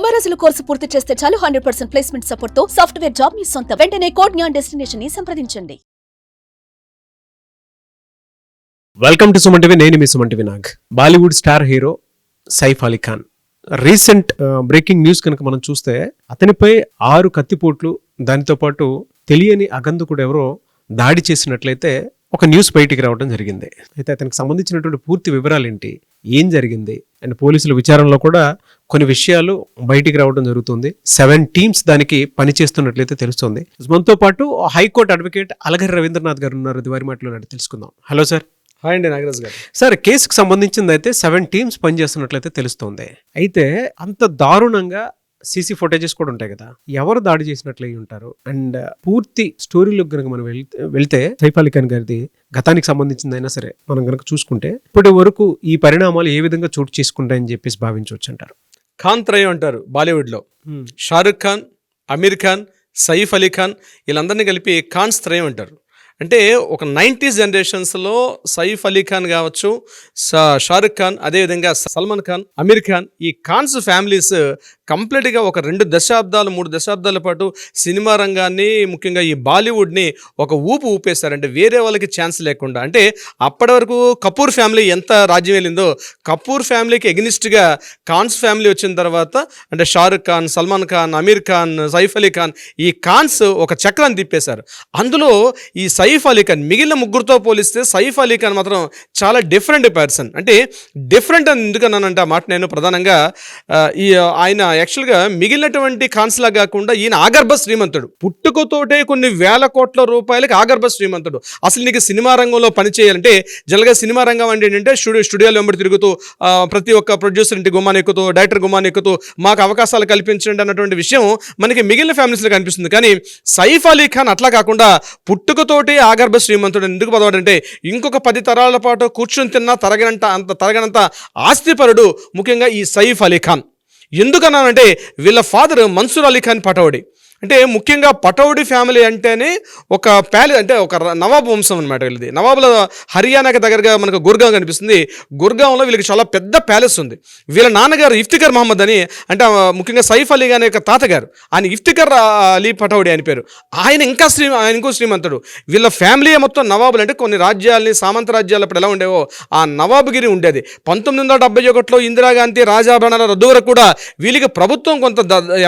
తొంభై కోర్సు పూర్తి చేస్తే చాలు హండ్రెడ్ పర్సెంట్ ప్లేస్మెంట్ సపోర్ట్తో సాఫ్ట్వేర్ జాబ్ మీ సొంత. వెంటనే కోడ్ న్యాన్ డెస్టినేషన్ని సంప్రదించండి. వెల్కమ్ టు సుమన్ టీవీ నేను మీ Suman TV Nag. Bollywood star hero Saif Ali Khan. Recent breaking news కనుక మనం చూస్తే అతనిపై ఆరు కత్తిపోట్లు దానితో పాటు తెలియని అగంధకుడు ఎవరో దాడి చేసినట్లయితే ఒక న్యూస్ బయటికి రావడం జరిగింది. అయితే అతనికి సంబంధించినటువంటి పూర్తి వివరాలు ఏంటి ఏం జరిగింది? అండ్ పోలీసుల విచారణలో కూడా కొన్ని విషయాలు బయటికి రావడం జరుగుతుంది. సెవెన్ టీమ్స్ దానికి పనిచేస్తున్నట్లయితే తెలుస్తుంది. మనతో పాటు హైకోర్టు అడ్వకేట్ అలగరి రవీంద్రనాథ్ గారు ఉన్నారు. అది వారి మాటలో తెలుసుకుందాం. Hello sir. హాయ్ అండి నాగరాజ్ గారు. సార్ కేసుకు సంబంధించింది అయితే సెవెన్ టీమ్స్ పనిచేస్తున్నట్లయితే తెలుస్తోంది. అయితే అంత దారుణంగా సీసీ ఫుటేజెస్ కూడా ఉంటాయి కదా. ఎవరు దాడి చేసినట్లు అయి ఉంటారు? అండ్ పూర్తి స్టోరీలోకి కనుక మనం వెళ్తే సైఫ్ అలీ ఖాన్ గారిది గతానికి సంబంధించింది అయినా సరే మనం కనుక చూసుకుంటే ఇప్పటి వరకు ఈ పరిణామాలు ఏ విధంగా చోటు చేసుకుంటాయని చెప్పేసి భావించవచ్చు అంటారు ఖాన్ త్రయం అంటారు బాలీవుడ్లో. షారుఖ్ ఖాన్ అమీర్ ఖాన్ సయీఫ్ అలీ ఖాన్ వీళ్ళందరినీ కలిపి ఖాన్స్ త్రయం అంటారు. అంటే ఒక నైంటీస్ జనరేషన్స్లో సయీఫ్ అలీ ఖాన్ కావచ్చు షారుఖ్ ఖాన్ అదేవిధంగా సల్మాన్ ఖాన్ అమీర్ ఖాన్ ఈ ఖాన్స్ ఫ్యామిలీస్ కంప్లీట్గా ఒక రెండు దశాబ్దాలు మూడు దశాబ్దాల పాటు సినిమా రంగాన్ని ముఖ్యంగా ఈ బాలీవుడ్ని ఒక ఊపు ఊపేశారంటే వేరే వాళ్ళకి ఛాన్స్ లేకుండా. అంటే అప్పటి వరకు కపూర్ ఫ్యామిలీ ఎంత రాజ్యం వెళ్ళిందో కపూర్ ఫ్యామిలీకి ఎగ్నిస్ట్గా ఖాన్స్ ఫ్యామిలీ వచ్చిన తర్వాత అంటే షారుఖ్ ఖాన్ సల్మాన్ ఖాన్ అమీర్ ఖాన్ సైఫ్ అలీ ఖాన్ ఈ ఖాన్స్ ఒక చక్రాన్ని తిప్పేశారు. అందులో ఈ సైఫ్ అలీ ఖాన్ మిగిలిన ముగ్గురుతో పోలిస్తే సైఫ్ అలీ ఖాన్ మాత్రం చాలా డిఫరెంట్ పర్సన్. అంటే డిఫరెంట్ అని ఎందుకన్నానంటే ఆ మాట నేను ప్రధానంగా ఈ ఆయన యాక్చువల్గా మిగిలినటువంటి ఖాన్స్లా కాకుండా ఈయన ఆగర్భ శ్రీమంతుడు. పుట్టుకతోటే కొన్ని వేల కోట్ల రూపాయలకి ఆగర్భ శ్రీమంతుడు. అసలు నీకు సినిమా రంగంలో పనిచేయాలంటే జనరల్గా సినిమా రంగం అంటే ఏంటంటే స్టూడియో స్టూడియోలో వెంబడి తిరుగుతూ ప్రతి ఒక్క ప్రొడ్యూసర్ ఇంటి గుమ్మాన్ని ఎక్కుతూ డైరెక్టర్ గుమ్మాన్ని ఎక్కుతూ మాకు అవకాశాలు కల్పించండి అన్నటువంటి విషయం మనకి మిగిలిన ఫ్యామిలీస్లో కనిపిస్తుంది. కానీ సైఫ్ అలీ ఖాన్ అట్లా కాకుండా పుట్టుకతోటి ఆగర్భ శ్రీమంతుడు ఎందుకు పదవాడంటే ఇంకొక పది తరాల పాటు కూర్చొని తిన్నా తరగనంత అంత తరగనంత ఆస్తిపరుడు ముఖ్యంగా ఈ సైఫ్ అలీ ఖాన్. ఎందుకన్నానంటే వీళ్ళ ఫాదర్ మన్సూర్ అలీ ఖాన్ పటౌడి అంటే ముఖ్యంగా పటౌడి ఫ్యామిలీ అంటేనే ఒక ప్యాలె అంటే ఒక నవాబ్ వంశం అనమాట వీళ్ళది. నవాబుల హర్యానాకి దగ్గరగా మనకు గుర్గాం కనిపిస్తుంది. గుర్గాంలో వీళ్ళకి చాలా పెద్ద ప్యాలెస్ ఉంది. వీళ్ళ నాన్నగారు ఇఫ్తికర్ మహమ్మద్ అని అంటే ముఖ్యంగా సైఫ్ అలీ గారి యొక్క తాతగారు. ఆయన ఇఫ్తికర్ అలీ పటౌడి అని పేరు. ఆయన ఇంకా శ్రీ ఆయన ఇంకో శ్రీమంతుడు. వీళ్ళ ఫ్యామిలీ మొత్తం నవాబులు. అంటే కొన్ని రాజ్యాల్ని సామంత రాజ్యాలు అప్పుడు ఎలా ఉండేవో ఆ నవాబుగిరి ఉండేది. పంతొమ్మిది వందల డెబ్బై ఒకటిలో ఇందిరాగాంధీ రాజాభరణాల రద్దు వరకు కూడా వీళ్ళకి ప్రభుత్వం కొంత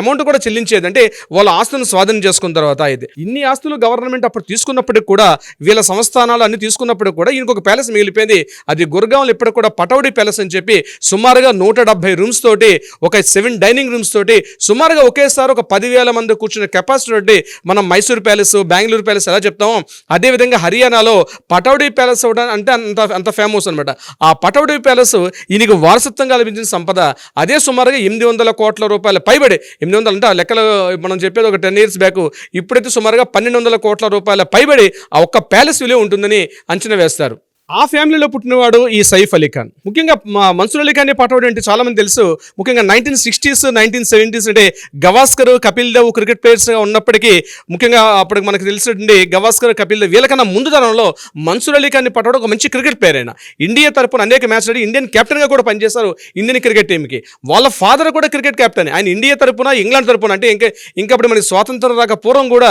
అమౌంట్ కూడా చెల్లించేది. అంటే వాళ్ళ ఆస్తులను స్వాధీనం చేసుకున్న తర్వాత ఇది ఇన్ని ఆస్తులు గవర్నమెంట్ అప్పుడు తీసుకున్నప్పటికి కూడా వీళ్ళ సంస్థానాలు అన్ని తీసుకున్నప్పటికి కూడా ఈయనకు ప్యాలెస్ మిగిలిపోయింది. అది గుర్గాంలో ఇప్పటికి కూడా పటౌడి ప్యాలెస్ అని చెప్పి సుమారుగా నూట డెబ్బై రూమ్స్ తోటి ఒక సెవెన్ డైనింగ్ రూమ్స్ తోటి సుమారుగా ఒకేసారి ఒక పదివేల మంది కూర్చున్న కెపాసిటీ తోటి మనం మైసూర్ ప్యాలెస్ బెంగళూరు ప్యాలెస్ ఎలా చెప్తామో అదేవిధంగా హర్యానాలో పటౌడి ప్యాలెస్ ఒకటి అంటే అంత అంత ఫేమస్ అనమాట ఆ పటౌడి ప్యాలెస్ ఈయనకి వారసత్వంగా లభించిన సంపద అదే సుమారుగా ఎనిమిది వందల కోట్ల రూపాయల పైబడి ఎనిమిది వందలు అంటే ఆ లెక్కలు మనం చెప్పేది ఒక టెన్ ఇయర్స్ బ్యాక్ ఇప్పుడైతే సుమారుగా పన్నెండు వందల కోట్ల రూపాయల పైబడి ఆ ఒక్క ప్యాలెస్ విలువ ఉంటుందని అంచనా వేస్తారు. ఆ ఫ్యామిలీలో పుట్టినవాడు ఈ సైఫ్ అలీ ఖాన్. ముఖ్యంగా మా మన్సూర్ అలీ ఖాన్ పటోడు అంటే చాలా మంది తెలుసు. ముఖ్యంగా నైన్టీన్ సిక్స్టీస్ నైన్టీన్ సెవెంటీస్ అంటే గవాస్కర్ కపిల్ దేవ్ క్రికెట్ ప్లేయర్స్గా ఉన్నప్పటికీ ముఖ్యంగా అప్పటికి మనకు తెలిసినటువంటి గవాస్కర్ కపిల్ దేవ్ వీళ్ళకన్నా ముందు తరంలో మన్సూర్ అలీ ఖాన్ పటోడు ఒక మంచి క్రికెట్ ప్లేయర్ అయినా ఇండియా తరపున అనేక మ్యాచ్ ఆడి ఇండియన్ కెప్టెన్గా కూడా పనిచేశారు ఇండియన్ క్రికెట్ టీంకి వాళ్ళ ఫాదర్ కూడా క్రికెట్ కెప్టెన్ ఆయన ఇండియా తరపున ఇంగ్లాండ్ తరపున అంటే ఇంకా ఇంకా అప్పుడు మనకి స్వాతంత్రం రాక పూర్వం కూడా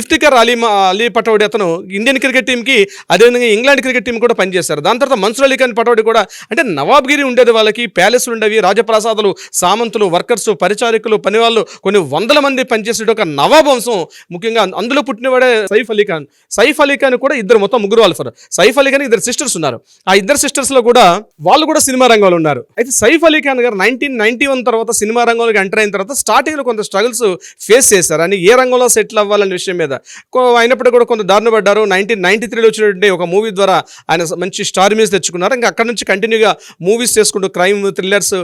ఇఫ్తికర్ అలీ అలీ పటౌడి అతను ఇండియన్ క్రికెట్ టీంకి అదేవిధంగా ఇంగ్లాండ్ క్రికెట్ టీం కూడా పనిచేశారు. దాని తర్వాత మన్సూర్ అలీ ఖాన్ పటోడి కూడా అంటే నవాబ్గిరి ఉండేది వాళ్ళకి ప్యాలెస్లు ఉండేవి రాజప్రాసాదాలు సామంతులు వర్కర్స్ పరిచారికులు పనివాళ్ళు కొన్ని వందల మంది పనిచేసే ఒక నవాబ్ వంశం. ముఖ్యంగా అందులో పుట్టినవాడే సైఫ్ అలీ ఖాన్. సైఫ్ అలీ ఖాన్ కూడా ఇద్దరు మొత్తం ముగ్గురు వాళ్ళు సైఫ్ అలీ ఖాన్ ఇద్దరు సిస్టర్స్ ఉన్నారు. ఆ ఇద్దరు సిస్టర్స్లో కూడా వాళ్ళు కూడా సినిమా రంగంలో ఉన్నారు. అయితే Saif Ali Khan garu nineteen ninety one తర్వాత సినిమా రంగంలోకి ఎంటర్ అయిన తర్వాత స్టార్టింగ్లో కొంత స్ట్రగుల్స్ ఫేస్ చేశారు. అని ఏ రంగంలో సెటిల్ అవ్వాలనే విషయం మీద. కో- అయినప్పటికీ కూడా కొంత దారుణ పడ్డారు నైన్టీన్ నైన్టీ త్రీలో వచ్చినటువంటి ఒక మూవీ ద్వారా ఆయన మంచి స్టార్ మీద తెచ్చుకున్నారు. ఇంకా అక్కడ నుంచి కంటిన్యూగా మూవీస్ చేసుకుంటూ క్రైమ్ థ్రిల్లర్స్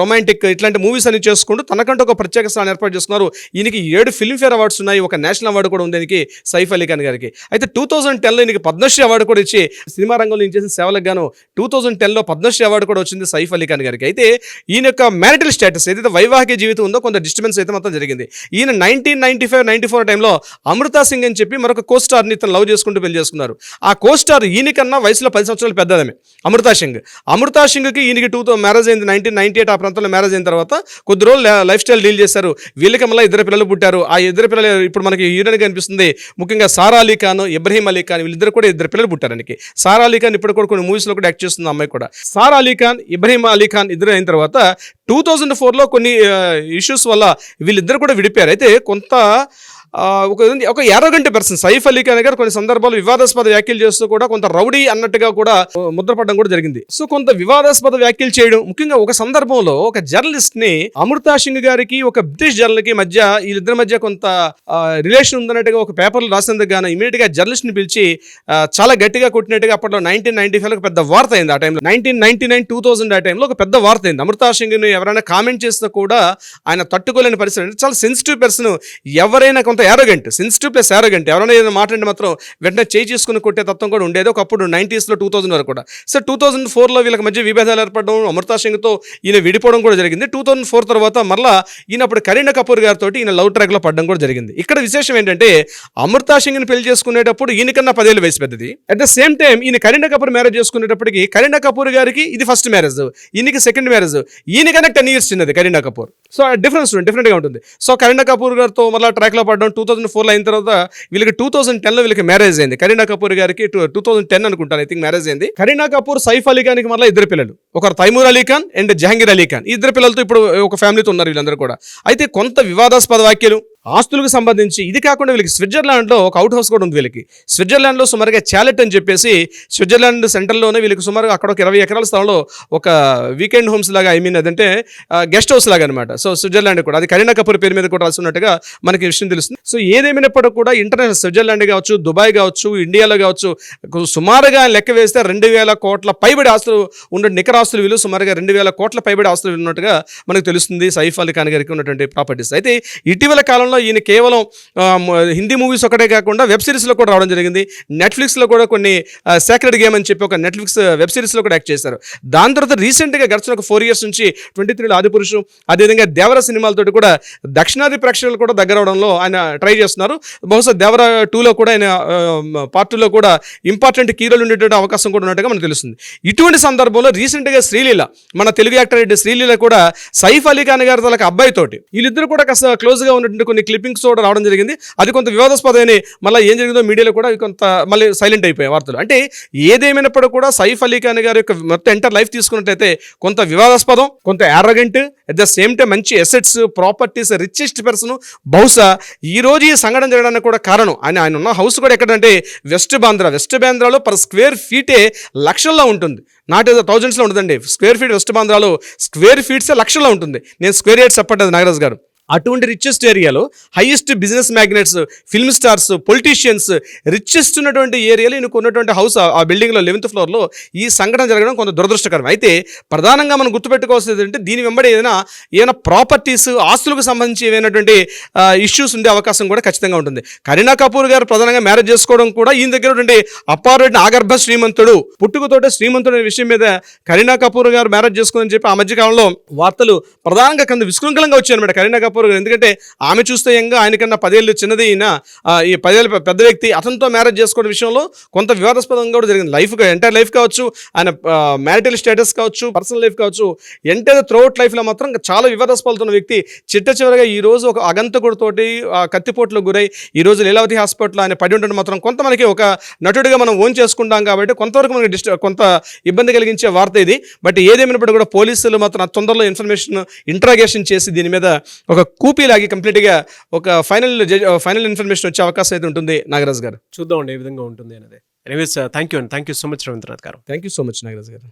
రొమాంటిక్ ఇట్లాంటి మూవీస్ అన్ని చేసుకుంటూ తనకంటూ ఒక ప్రత్యేక స్థానం ఏర్పాటు చేసుకున్నారు. ఈయనకి ఏడు ఫిల్మ్ఫేర్ అవార్డ్స్ ఉన్నాయి. ఒక నేషనల్ అవార్డు కూడా ఉంది దీనికి సైఫ్ అలీ ఖాన్ గారికి. అయితే టూ థౌజండ్ టెన్లో ఈయనకి పద్మశ్రీ అవార్డు కూడా ఇచ్చి సినిమా రంగంలో నేను చేసిన సేవలకు గాను టూ థౌసండ్ టెన్లో పద్మశ్రీ అవార్డు కూడా వచ్చింది సైఫ్ అలీ ఖాన్ గారికి. అయితే ఈయన యొక్క మ్యారిటల్ స్టేటస్ ఏదైతే వైవాహిక జీవితం ఉందో కొంత డిస్టర్బెన్స్ అయితే మొత్తం జరిగింది. ఈయన nineteen ninety five ninety four టైంలో అమృతా సింగ్ అని చెప్పి మరొక కోస్టార్ని ఇతను లవ్ చేసుకుంటూ పెళ్ళి చేసుకున్నారు. ఆ కోస్టార్ ఈయనకన్నా వయసులో పది సంవత్సరాలు పెద్దదమే. అమృతా సింగ్. అమృతా సింగ్కి ఈయనకి టూ మ్యారేజ్ అయింది నైన్టీన్ నైన్టీ ఎయిట్ ఆ ప్రాంతంలో మ్యారేజ్ అయిన తర్వాత కొద్ది రోజులు లైఫ్ స్టైల్ డీల్ చేశారు. వీళ్ళకి మళ్ళీ ఇద్దరు పిల్లలు పుట్టారు. ఆ ఇద్దరు పిల్లలు ఇప్పుడు మనకి హీరోయిన్ కనిపిస్తుంది ముఖ్యంగా సారా అలీ ఖాన్ ఇబ్రహీం అలీ ఖాన్ వీళ్ళిద్దరు కూడా ఇద్దరు పిల్లలు పుట్టారు ఆయనకి. సారా అలీ ఖాన్ ఇప్పుడు కూడా కొన్ని మూవీస్లో కూడా యాక్ట్ చేస్తుంది అమ్మాయి కూడా. సారా అలీ ఖాన్ ఇబ్రహీం అలీ ఖాన్ ఇద్దరు అయిన తర్వాత టూ థౌజండ్ ఫోర్లో కొన్ని ఇష్యూస్ వల్ల వీళ్ళిద్దరు కూడా విడిపారు అయితే కొంత ఒక ఒక యారోగంట పర్సన్ సైఫ్ అలీ ఖాన్ గారు కొన్ని సందర్భాలు వివాదాస్పద వ్యాఖ్యలు చేస్తూ కూడా కొంత రౌడీ అన్నట్టుగా కూడా ముద్రపడడం కూడా జరిగింది. సో కొంత వివాదాస్పద వ్యాఖ్యలు చేయడం ముఖ్యంగా ఒక సందర్భంలో ఒక జర్నలిస్ట్ని అమృతా సింగ్ గారికి ఒక బ్రిటిష్ జర్నల్కి మధ్య వీళ్ళిద్దరి మధ్య కొంత రిలేషన్ ఉందన్నట్టుగా ఒక పేపర్లు రాసినందుకు గాను ఇమీడియట్గా జర్నలిస్ట్ని పిలిచి చాలా గట్టిగా కొట్టినట్టుగా అప్పట్లో నైన్టీన్ నైన్టీ ఫైవ్ ఒక పెద్ద వార్త అయింది. ఆ టైంలో nineteen ninety nine two thousand ఆ టైంలో ఒక పెద్ద వార్త అయింది. అమృతా సింగ్ని ఎవరైనా కామెంట్ చేస్తే కూడా ఆయన తట్టుకోలేని పరిస్థితి. చాలా సెన్సిటివ్ పర్సన్ ఎవరైనా కొంత యారోగెంట్ సెన్సిటివ్ ప్లస్ యారోగెంట్ ఎవరైనా ఏదైనా మాట్లాడితే మాత్రం వెంటనే చేయి చేసుకుని కొట్టే తత్వం కూడా ఉండేది. ఒకప్పుడు నైన్టీస్లో టూ థౌసండ్ వరకు కూడా. సో టూ థౌసండ్ ఫోర్లో వీళ్ళకి మధ్య విభేదాలు ఏర్పడడం అమృతా సింగ్తో ఈయన విడిపోవడం కూడా జరిగింది. టూ థౌసండ్ ఫోర్ తర్వాత మళ్ళీ ఈయన అప్పుడు కరీనా కపూర్ గారితో ఈయన లవ్ ట్రాక్లో పడడం కూడా జరిగింది. ఇక్కడ విశేషం ఏంటంటే అమృతా సింగ్ని పెళ్ళి చేసుకునేటప్పుడు ఈయనకన్నా పదేళ్ళు వయసు పెద్దది. అట్ ద సేమ్ టైం ఈయన కరీనా కపూర్ మ్యారేజ్ చేసుకునేటప్పటికి కరీనా కపూర్ గారికి ఇది ఫస్ట్ మ్యారేజ్ ఈయనకి సెకండ్ మ్యారేజ్ ఈయనకన్నా టెన్ ఇయర్స్ చిన్నది కరీనా కపూర్. సో డిఫరెన్స్ డిఫరెంట్గా ఉంటుంది. సో కరీనా కపూర్ గారితో మళ్ళీ ట్రాక్లో పడడం టూ థౌసండ్ ఫోర్లో అయిన తర్వాత వీళ్ళకి టూ థౌసండ్ టెన్లో వీళ్ళకి మ్యారేజ్ అయింది. Kareena Kapoor garu two thousand ten అనుకుంటాను ఐ థింక్ మ్యారేజ్ అయింది. కరీనా కపూర్ సైఫ్ అలీ ఖాన్కి మళ్ళీ ఇద్దరు పిల్లలు. ఒకరు తైమూర్ అలీ ఖాన్ అండ్ జహంగీర్ అలీ ఖాన్ ఈ ఇద్దరు పిల్లలతో ఇప్పుడు ఒక ఫ్యామిలీతో ఉన్నారు వీళ్ళందరూ కూడా. అయితే కొంత వివాదాస్పద వ్యాఖ్యలు ఆస్తులకు సంబంధించి ఇది కాకుండా వీళ్ళకి స్విట్జర్లాండ్లో ఒక అవుట్ హౌస్ కూడా ఉంది వీళ్ళకి. స్విట్జర్లాండ్లో సుమారుగా చాలెట్ అని చెప్పేసి స్విట్జర్లాండ్ సెంటర్లోనే వీళ్ళకి సుమారుగా అక్కడ ఒక ఇరవై ఎకరాల స్థలంలో ఒక వీకెండ్ హోమ్స్ లాగా ఐ మీన్ అదంటే గెస్ట్ హౌస్ లాగా అనమాట సో స్విట్జర్లాండ్ కూడా అది కరీనా కపూర్ పేరు మీద కూడా రాసి ఉన్నట్టుగా మనకి విషయం తెలుస్తుంది. సో ఏదేమైనప్పటికీ కూడా ఇంటర్నేషనల్ స్విట్జర్లాండ్ కావచ్చు దుబాయ్ కావచ్చు ఇండియాలో కావచ్చు సుమారుగా లెక్క వేస్తే రెండు వేల కోట్ల పైబడి ఆస్తులు ఉన్న నికర ఆస్తులు విలువ సుమారుగా రెండు వేల కోట్ల పైబడి ఆస్తులు ఉన్నట్టుగా మనకు తెలుస్తుంది సైఫ్ అలీ ఖాన్ గారికి ఉన్నటువంటి ప్రాపర్టీస్. అయితే ఇటీవల కాలంలో ఈయన కేవలం హిందీ మూవీస్ ఒకటే కాకుండా వెబ్ సిరీస్లో కూడా రావడం జరిగింది. నెట్ఫ్లిక్స్లో కూడా కొన్ని సేక్రెడ్ గేమ్ అని చెప్పి ఒక నెట్ఫ్లిక్స్ వెబ్ సిరీస్లో కూడా యాక్ట్ చేశారు. దాని తర్వాత రీసెంట్గా గడిచిన ఒక ఫోర్ ఇయర్స్ నుంచి ట్వంటీ త్రీలో ఆదిపురుషు అదేవిధంగా దేవర సినిమాలతో కూడా దక్షిణాది ప్రేక్షకులు కూడా దగ్గర అవడంలో ఆయన ట్రై చేస్తున్నారు. బహుశా దేవర టూలో కూడా ఆయన పార్ట్ టూలో కూడా ఇంపార్టెంట్ కీరోలు ఉండేటువంటి అవకాశం కూడా ఉన్నట్టుగా మనకు తెలుస్తుంది. ఇటువంటి సందర్భంలో రీసెంట్గా శ్రీలీల మన తెలుగు యాక్టర్ శ్రీలీల కూడా సైఫ్ అలీ ఖాన్ గారి తలక అబ్బాయితోటి వీళ్ళిద్దరు కూడా కాస్త క్లోజ్గా ఉన్నటువంటి కొన్ని క్లిప్పింగ్స్ కూడా రావడం జరిగింది. అది కొంత వివాదాస్పదమైన మళ్ళీ ఏం జరిగిందో మీడియాలో కూడా కొంత మళ్ళీ సైలెంట్ అయిపోయాయి వార్తలు. అంటే ఏదేమైనప్పటికీ కూడా సైఫ్ అలీ ఖాన్ గారి యొక్క మొత్తం ఎంటర్ లైఫ్ తీసుకున్నట్టయితే కొంత వివాదాస్పదం కొంత arrogant at the same time మంచి ఎసెట్స్ ప్రాపర్టీస్ రిచెస్ట్ పర్సన్ బహుశా ఈ రోజు ఈ సంఘటన జరగడానికి కూడా కారణం. ఆయన ఆయన ఉన్న హౌస్ కూడా ఎక్కడంటే వెస్ట్ బాంద్రా వెస్ట్ బాంద్రాలో పర్ స్క్వేర్ ఫీటే లక్షల్లో ఉంటుంది. నాట్ ఏదో థౌజండ్స్లో ఉంటుందండి స్క్వేర్ ఫీట్ వెస్ట్ బాంద్రాలో స్క్వేర్ ఫీట్సే లక్షల్లో ఉంటుంది. నేను స్క్వేర్ యార్డ్స్ చెప్పట్లేదు నాగరాజ్ గారు. అటువంటి రిచెస్ట్ ఏరియాలో highest business magnates film stars politicians richest ఉన్నటువంటి ఏరియాలో ఈయనకు ఉన్నటువంటి హౌస్ ఆ- బిల్డింగ్లో లెవెన్త్ ఫ్లోర్లో ఈ సంఘటన జరగడం కొంత దురదృష్టకరం. అయితే ప్రధానంగా మనం గుర్తుపెట్టుకోవాల్సింది ఏంటంటే దీని వెంబడి ఏదైనా ఏదైనా ప్రాపర్టీస్ ఆస్తులకు సంబంధించి ఏమైనటువంటి ఇష్యూస్ ఉండే అవకాశం కూడా ఖచ్చితంగా ఉంటుంది. కరీనా కపూర్ గారు ప్రధానంగా మ్యారేజ్ చేసుకోవడం కూడా ఈయన దగ్గర ఉన్నటువంటి అపార్ట్ ఆగర్భ శ్రీమంతుడు పుట్టుకతోటే శ్రీమంతుడు అనే విషయం మీద కరీనా కపూర్ గారు మ్యారేజ్ చేసుకుందని చెప్పి ఆ మధ్యకాలంలో వార్తలు ప్రధానంగా కింద విశృంఖలంగా వచ్చాయన్నమాట. కరీనా కపూర్ గారు ఎందుకంటే ఆమె చూస్తే యంగా ఆయనకన్నా పదేళ్ళు చిన్నది ఈయన. ఈ పదేళ్ళు పెద్ద వ్యక్తి. అతనితో మ్యారేజ్ చేసుకోవడం విషయంలో కొంత వివాదాస్పదంగా కూడా జరిగింది. లైఫ్ ఎంటైర్ లైఫ్ కావచ్చు ఆయన మ్యారిటల్ స్టేటస్ కావచ్చు పర్సనల్ లైఫ్ కావచ్చు ఎంటైర్ త్రోఅవుట్ లైఫ్లో మాత్రం చాలా వివాదాస్పదాలతో వ్యక్తి. చిట్ట చివరిగా ఈ రోజు ఒక అగంతకుడితోటి కత్తిపోట్లకు గురై ఈ రోజు లీలావతి హాస్పిటల్ ఆయన పడి ఉండడం మాత్రం కొంత మనకి ఒక నటుడిగా మనం ఓన్ చేసుకుంటాం కాబట్టి కొంతవరకు మనకి డిస్ట కొంత ఇబ్బంది కలిగించే వార్త ఇది. బట్ ఏదేమైనప్పుడు కూడా పోలీసులు మాత్రం తొందరలో ఇన్ఫర్మేషన్ ఇంట్రాగేషన్ చేసి దీని మీద ఒక కూపీలాగి కంప్లీట్గా ఒక ఫైనల్ ఫైనల్ ఇన్ఫర్మేషన్ వచ్చే అవకాశం అయితే ఉంటుంది నాగరాజ్ గారు. చూద్దామండి ఏ విధంగా ఉంటుంది అనేది ఎనీవేస్ థ్యాంక్ యూ అండి. Thank you so much Ravindranath garu. Thank you so much Nagaraj garu.